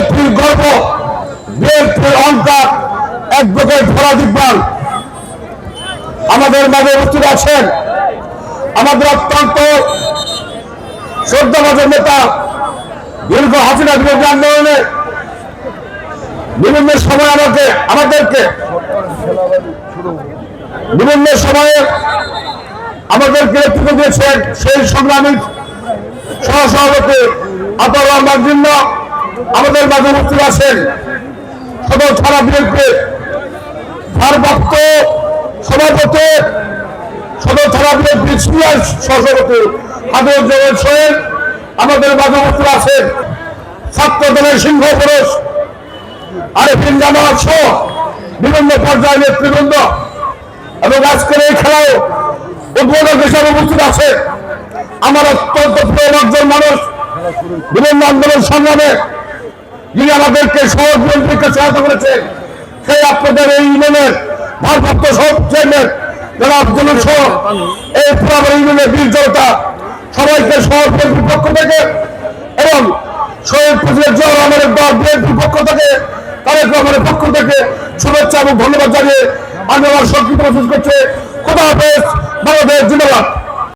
বিএনপির গর্ব বিএনপির অহংকার অ্যাডভোকেট ভরা দিকবাল আমাদের মাঝে উপস্থিত আছেন আমাদের অত্যন্ত শ্রদ্ধাভাজন নেতা দীর্ঘ হাসিনা বিরোধী আন্দোলনে বিভিন্ন সময় আমাকে, আমাদেরকে, বিভিন্ন সময়ে আমাদেরকে নেতৃত্ব দিয়েছেন সেই সংগ্রামী সহসভাপতি আতর রহমান জন্য আমাদের মাঝে উপস্থিত আছেন সদর থানা বিএনপি ভারপ্রাপ্ত সভাপতি, সদর থানা বিএনপি সিনিয়র সহসভাপতি হাবিব জগৎ সোহেল, আমাদের মাঝে উপস্থিত আছেন ছাত্র দলের সিংহ পুরুষ, আরেফিন জামাত সহ বিভিন্ন পর্যায়ের নেতৃবৃন্দ এবং আজকের এই খেলায় উদ্বোধক হিসাবে উপস্থিত আছে আমার অত্যন্ত প্রিয় একজন মানুষ, বিভিন্ন আন্দোলন সংগ্রামে যিনি আমাদেরকে সহজ বিএনপিকে সহায়তা করেছে। সেই আপনাদের এই ইউনিয়নের ভারপ্রাপ্ত সব চেয়ারম্যান যারা এই পুরাবার ইউনিয়নের বীর জনতা, সবাইকে সহজ বিএনপির পক্ষ থেকে এবং পক্ষ থেকে পক্ষ থেকে শুভেচ্ছা এবং ধন্যবাদ জানিয়ে আমি আমার প্রস্তুত করছি। খোদা হাফেজ, বাংলাদেশ জিন্দাবাদ।